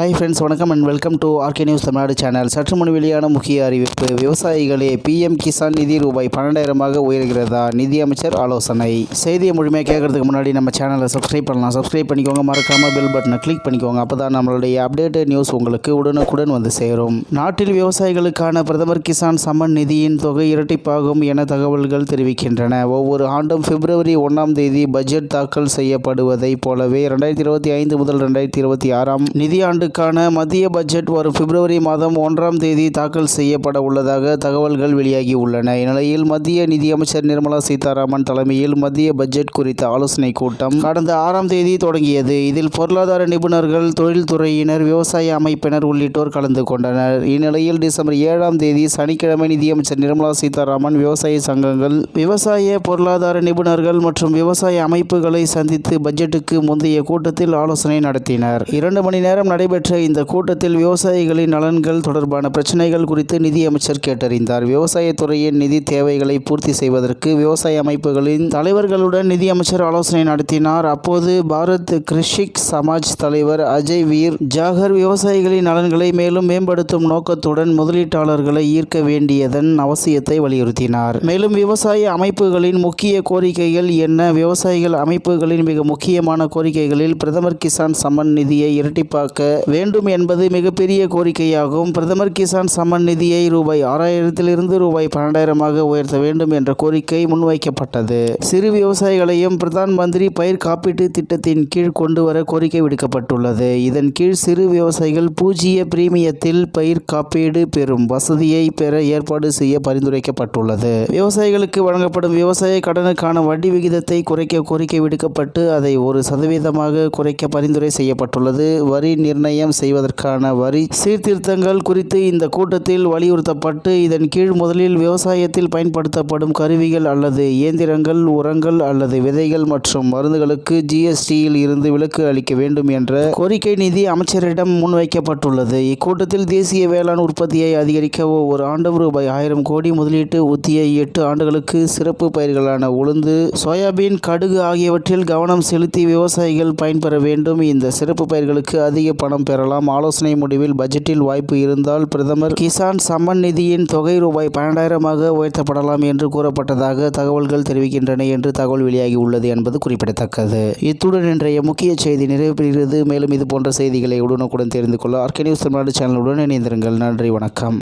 Hi friends வணக்கம் and welcome to RK news Tamil Nadu channel சற்று முன் வெளியான முக்கிய அறிவிப்பு விவசாயிகளே பிஎம் கிசான் நிதி ரூபாய் பன்னெண்டாயிரமாக உயர்கிறதா? நிதியமைச்சர் ஆலோசனை. செய்தியை முழுமையாக கேட்கறதுக்கு முன்னாடி நம்ம சேனலை சப்ஸ்கிரைப் பண்ணலாம். சப்ஸ்கிரைப் பண்ணிக்கோங்க மறக்காமல் பெல் பட்டனை கிளிக் பண்ணிக்கோங்க. அப்போ தான் நம்மளுடைய அப்டேட்டட் நியூஸ் உங்களுக்கு உடனுக்குடன் வந்து சேரும். நாட்டில் விவசாயிகளுக்கான பிரதமர் கிசான் சம்மன் நிதியின் தொகை இரட்டிப்பாகும் என தகவல்கள் தெரிவிக்கின்றன. ஒவ்வொரு ஆண்டும் பிப்ரவரி ஒன்றாம் தேதி பட்ஜெட் தாக்கல் செய்யப்படுவதைப் போலவே இரண்டாயிரத்தி இருபத்தி ஐந்து முதல் ரெண்டாயிரத்தி இருபத்தி ஆறாம் நிதியாண்டு நிதியாண்டுக்கான மத்திய பட்ஜெட் வரும் பிப்ரவரி மாதம் ஒன்றாம் தேதி தாக்கல் செய்யப்பட உள்ளதாக தகவல்கள் வெளியாகி உள்ளன. இந்நிலையில் மத்திய நிதியமைச்சர் நிர்மலா சீதாராமன் தலைமையில் மத்திய பட்ஜெட் குறித்த ஆலோசனை கூட்டம் கடந்த ஆறாம் தேதி தொடங்கியது. இதில் பொருளாதார நிபுணர்கள் தொழில்துறையினர் விவசாய அமைப்பினர் உள்ளிட்டோர் கலந்து கொண்டனர். இந்நிலையில் டிசம்பர் ஏழாம் தேதி சனிக்கிழமை நிதியமைச்சர் நிர்மலா சீதாராமன் விவசாய சங்கங்கள் விவசாய பொருளாதார நிபுணர்கள் மற்றும் விவசாய அமைப்புகளை சந்தித்து பட்ஜெட்டுக்கு முந்தைய கூட்டத்தில் ஆலோசனை நடத்தினர். இரண்டு மணி நேரம் நடைபெற்ற இந்த கூட்டத்தில் விவசாயிகளின் நலன்கள் தொடர்பான பிரச்சனைகள் குறித்து நிதியமைச்சர் கேட்டறிந்தார். விவசாயத்துறையின் நிதி தேவைகளை பூர்த்தி செய்வதற்கு விவசாய அமைப்புகளின் தலைவர்களுடன் நிதியமைச்சர் ஆலோசனை நடத்தினார். அப்போது பாரத் கிருஷிக் சமாஜ் தலைவர் அஜய் வீர் ஜாகர் விவசாயிகளின் நலன்களை மேலும் மேம்படுத்தும் நோக்கத்துடன் முதலீட்டாளர்களை ஈர்க்க வேண்டியதன் அவசியத்தை வலியுறுத்தினார். மேலும் விவசாய அமைப்புகளின் முக்கிய கோரிக்கைகள் என்ன? விவசாயிகள் அமைப்புகளின் மிக முக்கியமான கோரிக்கைகளில் பிரதமர் கிசான் சம்மன் நிதியை இரட்டிப்பாக்க வேண்டும் என்பது மிகப்பெரிய கோரிக்கையாகும். பிரதமர் கிசான் சம்மன் நிதியை ரூபாய் ஆறாயிரத்திலிருந்து ரூபாய் பன்னெண்டாயிரமாக உயர்த்த வேண்டும் என்ற கோரிக்கை முன்வைக்கப்பட்டது. சிறு விவசாயிகளையும் பிரதான் மந்திரி பயிர் காப்பீட்டு திட்டத்தின் கீழ் கொண்டு வர கோரிக்கை விடுக்கப்பட்டுள்ளது. இதன் கீழ் சிறு விவசாயிகள் பூஜ்ஜிய பிரீமியத்தில் பயிர் காப்பீடு பெறும் வசதியை பெற ஏற்பாடு செய்ய பரிந்துரைக்கப்பட்டுள்ளது. விவசாயிகளுக்கு வழங்கப்படும் விவசாய கடனுக்கான வட்டி விகிதத்தை குறைக்க கோரிக்கை விடுக்கப்பட்டு அதை ஒரு சதவீதமாக குறைக்க பரிந்துரை செய்யப்பட்டுள்ளது. வரி நிர்ணய நிர்ணயம் செய்வதற்கான வரி. சீர்திருத்தங்கள் குறித்து இந்த கூட்டத்தில் வலியுறுத்தப்பட்டு இதன் கீழ் முதலில் விவசாயத்தில் பயன்படுத்தப்படும் கருவிகள் அல்லது இயந்திரங்கள் உரங்கள் அல்லது விதைகள் மற்றும் மருந்துகளுக்கு ஜிஎஸ்டியில் இருந்து விலக்கு அளிக்க வேண்டும் என்ற கோரிக்கை நிதி அமைச்சரிடம் முன்வைக்கப்பட்டுள்ளது. இக்கூட்டத்தில் தேசிய வேளாண் உற்பத்தியை அதிகரிக்க ஒவ்வொரு ஆண்டும் ரூபாய் ஆயிரம் கோடி முதலீட்டு உத்திய எட்டு ஆண்டுகளுக்கு சிறப்பு பயிர்களான உளுந்து சோயாபீன் கடுகு ஆகியவற்றில் கவனம் செலுத்தி விவசாயிகள் பயன்பெற வேண்டும். இந்த சிறப்பு பயிர்களுக்கு அதிக பணம் பெறலாம். ஆலோசனை முடிவில் பட்ஜெட்டில் வாய்ப்பு இருந்தால் பிரதமர் கிசான் சம்மன் நிதியின் தொகை ரூபாய் பன்னெண்டாயிரமாக உயர்த்தப்படலாம் என்று கூறப்பட்டதாக தகவல்கள் தெரிவிக்கின்றன என்று தகவல் வெளியாகி உள்ளது என்பது குறிப்பிடத்தக்கது. இத்துடன் இன்றைய முக்கிய செய்தி நிறைவு பெறுகிறது மேலும் இது போன்ற செய்திகளை உடனுக்குடன் தெரிந்து கொள்ள ஆர்கே நியூஸ் தமிழ்நாடு சேனலுடன் இணைந்திருங்கள். நன்றி வணக்கம்.